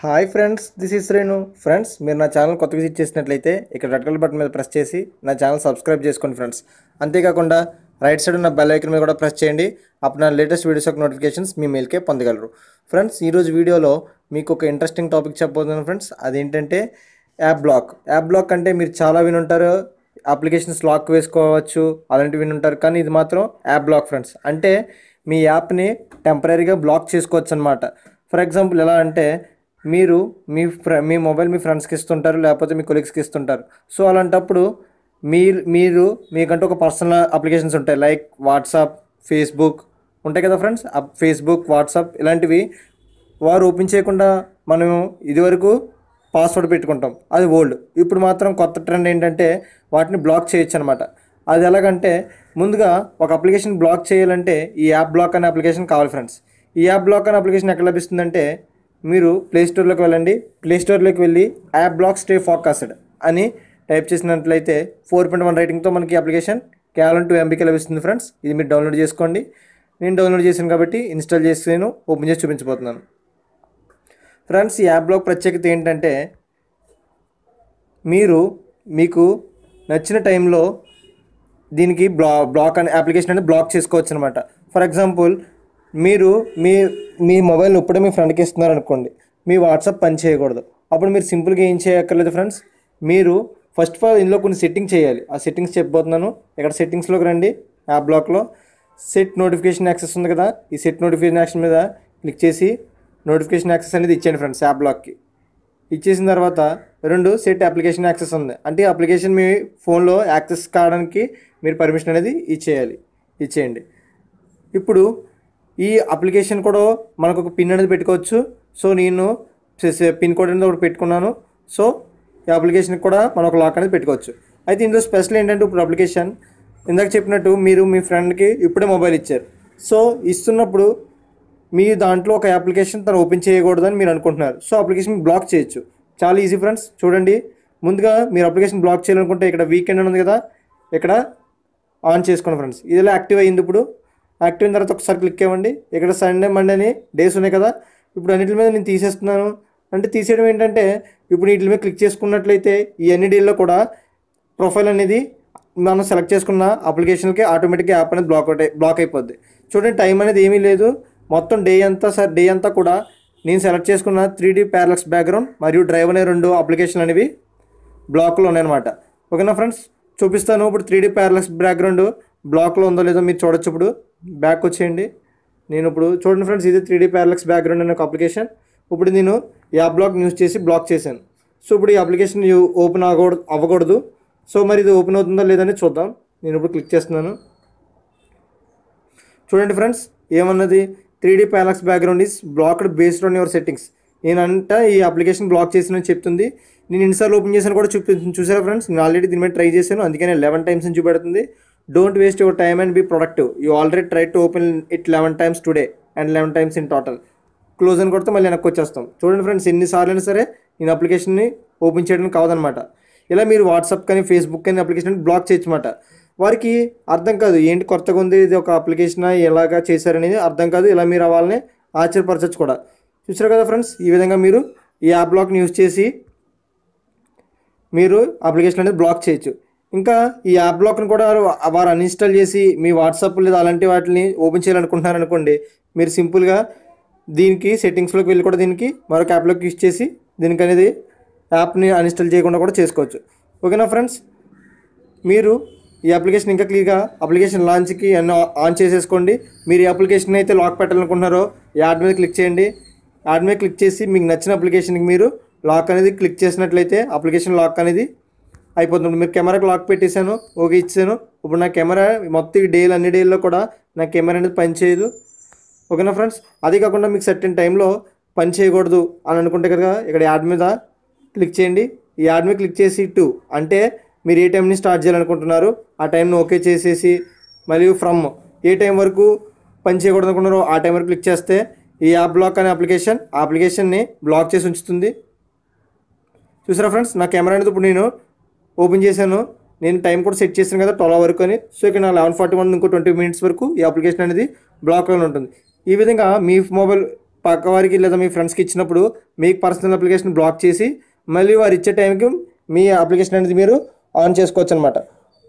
Hi friends this is Renu friends మీరు నా channel కొత్త విజిట్ చేసినట్లయితే ఇక్కడ రెడ్ కలర్ బటన్ మీద ప్రెస్ చేసి నా ఛానల్ సబ్స్క్రైబ్ చేసుకోండి ఫ్రెండ్స్ అంతేకాకుండా రైట్ సైడ్ ఉన్న బెల్ ఐకన్ మీద కూడా ప్రెస్ చేయండి. అప్పుడు నా లేటెస్ట్ వీడియోస్ యొక్క నోటిఫికేషన్స్ మీ మెయిల్కే పొందగలరు. ఫ్రెండ్స్ ఈరోజు వీడియోలో మీకు ఒక ఇంట్రెస్టింగ్ టాపిక్ చెప్పబోతున్నాను ఫ్రెండ్స్ అదేంటంటే యాప్ బ్లాక్ యాప్ బ్లాక్ అంటే మీరు చాలా వినుంటారు. అప్లికేషన్స్ లాక్ వేసుకోవచ్చు అలాంటివి వినుంటారు. కానీ ఇది మాత్రం యాప్ బ్లాక్ ఫ్రెండ్స్ అంటే మీ యాప్ని టెంపరీగా బ్లాక్ చేసుకోవచ్చు అనమాట ఫర్ ఎగ్జాంపుల్ ఎలా అంటే మీరు మీ ఫ్ర మీ మొబైల్ మీ ఫ్రెండ్స్కి ఇస్తుంటారు లేకపోతే మీ కొలీగ్స్కి ఇస్తుంటారు. సో అలాంటప్పుడు మీరు మీరు మీకంటూ ఒక పర్సనల్ అప్లికేషన్స్ ఉంటాయి. లైక్ వాట్సాప్ ఫేస్బుక్ ఉంటాయి కదా ఫ్రెండ్స్ ఫేస్బుక్ వాట్సాప్ ఇలాంటివి వారు ఓపెన్ చేయకుండా మనం ఇదివరకు పాస్వర్డ్ పెట్టుకుంటాం. అది ఓల్డ్ ఇప్పుడు మాత్రం కొత్త ట్రెండ్ ఏంటంటే వాటిని బ్లాక్ చేయొచ్చు అనమాట అది ఎలాగంటే ముందుగా ఒక అప్లికేషన్ బ్లాక్ చేయాలంటే ఈ యాప్ బ్లాక్ అనే అప్లికేషన్ కావాలి ఫ్రెండ్స్ ఈ యాప్ బ్లాక్ అనే అప్లికేషన్ ఎక్కడ లభిస్తుందంటే మీరు ప్లే స్టోర్లోకి వెళ్ళండి. ప్లే స్టోర్లోకి వెళ్ళి యాప్ బ్లాక్ స్టే ఫోకస్డ్ అని టైప్ చేసినట్లయితే ఫోర్ పాయింట్ వన్ రైటింగ్తో మనకి అప్లికేషన్ కేవలం టూ ఎంబీకి లభిస్తుంది ఫ్రెండ్స్. ఇది మీరు డౌన్లోడ్ చేసుకోండి. నేను డౌన్లోడ్ చేశాను కాబట్టి ఇన్స్టాల్ చేసి నేను ఓపెన్ చేసి చూపించబోతున్నాను. ఫ్రెండ్స్ ఈ యాప్ బ్లాక్ ప్రత్యేకత ఏంటంటే మీరు మీకు నచ్చిన టైంలో దీనికి బ్లా బ్లాక్ అనే అప్లికేషన్ అనేది బ్లాక్ చేసుకోవచ్చు అనమాట ఫర్ ఎగ్జాంపుల్ మీరు మీ మీ మొబైల్ ఇప్పుడే మీ ఫ్రెండ్కి ఇస్తున్నారు అనుకోండి మీ వాట్సాప్ పని చేయకూడదు. అప్పుడు మీరు సింపుల్గా ఏం చేయక్కర్లేదు ఫ్రెండ్స్. మీరు ఫస్ట్ ఆఫ్ ఆల్ ఇందులో కొన్ని సెట్టింగ్స్ చేయాలి. ఆ సెట్టింగ్స్ చెప్పబోతున్నాను. ఇక్కడ సెట్టింగ్స్లోకి రండి. యాప్ బ్లాక్లో సెట్ నోటిఫికేషన్ యాక్సెస్ ఉంది కదా ఈ సెట్ నోటిఫికేషన్ యాక్షన్ మీద క్లిక్ చేసి నోటిఫికేషన్ యాక్సెస్ అనేది ఇచ్చేయండి ఫ్రెండ్స్ యాప్ బ్లాక్కి. ఇచ్చేసిన తర్వాత రెండు సెట్ అప్లికేషన్ యాక్సెస్ ఉంది. అంటే అప్లికేషన్ మీ ఫోన్లో యాక్సెస్ కావడానికి మీరు పర్మిషన్ అనేది ఇచ్చేయాలి. ఇచ్చేయండి. ఇప్పుడు ఈ అప్లికేషన్ కూడా మనకు ఒక పిన్ అనేది పెట్టుకోవచ్చు. సో నేను పిన్ కోడ్ అనేది ఒకటి పెట్టుకున్నాను. సో ఈ అప్లికేషన్కి కూడా మనం ఒక లాక్ అనేది పెట్టుకోవచ్చు. అయితే ఇందులో స్పెషల్ ఏంటంటే ఇప్పుడు అప్లికేషన్. ఇందాక చెప్పినట్టు మీరు మీ ఫ్రెండ్కి ఇప్పుడే మొబైల్ ఇచ్చారు. సో ఇస్తున్నప్పుడు మీ దాంట్లో ఒక అప్లికేషన్ తను ఓపెన్ చేయకూడదని మీరు అనుకుంటున్నారు. సో అప్లికేషన్ బ్లాక్ చేయొచ్చు. చాలా ఈజీ ఫ్రెండ్స్ చూడండి. ముందుగా మీరు అప్లికేషన్ బ్లాక్ చేయాలనుకుంటే ఇక్కడ వీకెండ్ ఉంది కదా ఇక్కడ ఆన్ చేసుకోండి ఫ్రెండ్స్. ఇదిలా యాక్టివ్ అయ్యింది ఇప్పుడు. యాక్టివ్ అయిన తర్వాత ఒకసారి క్లిక్ ఇవ్వండి. ఇక్కడ సండే మండే అని డేస్ ఉన్నాయి కదా. ఇప్పుడు అన్నిటి మీద నేను తీసేస్తున్నాను. అంటే తీసేయడం ఏంటంటే ఇప్పుడు వీటి మీద క్లిక్ చేసుకున్నట్లయితే ఈ అన్ని డీల్లో కూడా ప్రొఫైల్ అనేది మనం సెలెక్ట్ చేసుకున్న అప్లికేషన్కి ఆటోమేటిక్గా యాప్ అనేది బ్లాక్ బ్లాక్ అయిపోద్ది. చూడండి టైం అనేది ఏమీ లేదు. మొత్తం డే అంతా సార్ డే అంతా కూడా నేను సెలెక్ట్ చేసుకున్న త్రీ డీ ప్యారలక్స్ బ్యాక్గ్రౌండ్ మరియు డ్రైవ్ అనే రెండు అప్లికేషన్లు అనేవి బ్లాక్లో ఉన్నాయన్నమాట. ఓకేనా ఫ్రెండ్స్ చూపిస్తాను. ఇప్పుడు త్రీ డీ ప్యారలక్స్ బ్యాక్గ్రౌండ్ బ్లాక్లో ఉందో లేదో మీరు చూడొచ్చు ఇప్పుడు. బ్యాక్ వచ్చేయండి. నేను ఇప్పుడు చూడండి ఫ్రెండ్స్ ఇది త్రీ డీ ప్యారలక్స్ బ్యాక్గ్రౌండ్ అనే ఒక అప్లికేషన్ ఇప్పుడు నేను ఈ యాప్ బ్లాక్ యూస్ చేసి బ్లాక్ చేశాను. సో ఇప్పుడు ఈ అప్లికేషన్ ఓపెన్ అవ్వకూడదు అవ్వకూడదు. సో మరి ఇది ఓపెన్ అవుతుందో లేదని చూద్దాం. నేను ఇప్పుడు క్లిక్ చేస్తున్నాను. చూడండి ఫ్రెండ్స్ ఏమన్నది? Three D parallax background is blocked based on your settings నేనంట ఈ అప్లికేషన్ బ్లాక్ చేసినని చెప్తుంది. నేను ఎన్నిసార్లు ఓపెన్ చేశాను కూడా చూపి చూసారా ఫ్రెండ్స్? నేను ఆల్రెడీ దీని మీద ట్రై చేశాను. అందుకనే లెవెన్ టైమ్స్ అని చూపెడుతుంది. Don't waste your time and be productive you already try to open it eleven times today and eleven times in total close అని కొడితే మళ్ళీ వెనక్కి వచ్చేస్తాం. చూడండి ఫ్రెండ్స్ ఎన్నిసార్లు అయినా సరే నేను అప్లికేషన్ని ఓపెన్ చేయడానికి కావదనమాట ఇలా మీరు వాట్సాప్ కానీ ఫేస్బుక్ కానీ అప్లికేషన్ బ్లాక్ చేయొచ్చమాట వారికి అర్థం కాదు ఏంటి కొత్తగా ఉంది ఇది ఒక అప్లికేషన్ ఎలాగా చేశారనేది అర్థం కాదు. ఇలా మీరు వాళ్ళని ఆశ్చర్యపరచచ్చు కూడా. చూసారు కదా ఫ్రెండ్స్ ఈ విధంగా మీరు ఈ యాప్ బ్లాక్ని యూజ్ చేసి మీరు అప్లికేషన్ అనేది బ్లాక్ చేయొచ్చు. ఇంకా ఈ యాప్ బ్లాక్ని కూడా వారు అన్ఇన్స్టాల్ చేసి మీ వాట్సాప్ లేదా అలాంటి వాటిని ఓపెన్ చేయాలనుకుంటున్నారు అనుకోండి మీరు సింపుల్గా దీనికి సెట్టింగ్స్లోకి వెళ్ళి కూడా దీనికి మరొక యాప్లోకి యూజ్ చేసి దీనికి అనేది యాప్ని అన్ఇన్స్టాల్ చేయకుండా కూడా చేసుకోవచ్చు. ఓకేనా ఫ్రెండ్స్? మీరు ఈ అప్లికేషన్ ఇంకా క్లియర్గా అప్లికేషన్ లాంచ్కి అన్న ఆన్ చేసేసుకోండి. మీరు ఈ అప్లికేషన్ అయితే లాక్ పెట్టాలనుకుంటున్నారో యాడ్ మీద క్లిక్ చేయండి. యాడ్ మీద క్లిక్ చేసి మీకు నచ్చిన అప్లికేషన్కి మీరు లాక్ అనేది క్లిక్ చేసినట్లయితే అప్లికేషన్ లాక్ అనేది అయిపోతుంది. మీరు కెమెరాకి లాక్ పెట్టేశాను ఓకే ఇచ్చాను. ఇప్పుడు నా కెమెరా మొత్తం ఈ డేలు అన్ని డేల్లో కూడా నా కెమెరా అనేది పనిచేయదు ఓకేనా ఫ్రెండ్స్? అదే కాకుండా మీకు సర్టెన్ టైంలో పని చేయకూడదు అని అనుకుంటే కదా ఇక్కడ యాడ్ మీద క్లిక్ చేయండి. ఈ యాడ్ మీద క్లిక్ చేసి టూ అంటే మీరు ఏ టైంని స్టార్ట్ చేయాలనుకుంటున్నారు ఆ టైంని ఓకే చేసేసి మరియు ఫ్రమ్ ఏ టైం వరకు పని చేయకూడదు అనుకుంటున్నారో ఆ టైం వరకు క్లిక్ చేస్తే ఈ యాప్ బ్లాక్ అనే అప్లికేషన్ ఆ అప్లికేషన్ని బ్లాక్ చేసి ఉంచుతుంది. చూసారా ఫ్రెండ్స్? నా కెమెరా అనేది ఇప్పుడు నేను ఓపెన్ చేశాను. నేను టైం కూడా సెట్ చేశాను కదా ట్వెల్వ్ వరకు అని. సో ఇక్కడ నా లెవెన్ ఫార్టీ వన్ ఇంకో ట్వంటీ మినిట్స్ వరకు ఈ అప్లికేషన్ అనేది బ్లాక్లో ఉంటుంది. ఈ విధంగా మీ మొబైల్ పక్క వారికి లేదా మీ ఫ్రెండ్స్కి ఇచ్చినప్పుడు మీకు పర్సనల్ అప్లికేషన్ బ్లాక్ చేసి మళ్ళీ వారు ఇచ్చే టైంకి మీ అప్లికేషన్ అనేది మీరు ఆన్ చేసుకోవచ్చు అనమాట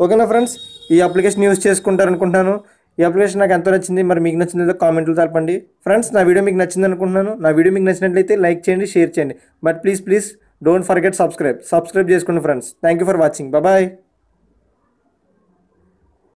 ఓకేనా ఫ్రెండ్స్? ఈ అప్లికేషన్ యూస్ చేసుకుంటారనుకుంటున్నాను ఈ అప్లికేషన్ నాకు ఎంతో నచ్చింది. మరి మీకు నచ్చింది లేదో కామెంట్లు తెలపండి. ఫ్రెండ్స్ నా వీడియో మీకు నచ్చింది అనుకుంటున్నాను. నా వీడియో మీకు నచ్చినట్లయితే లైక్ చేయండి షేర్ చేయండి. But please please don't forget subscribe subscribe చేసుకోండి friends thank you for watching bye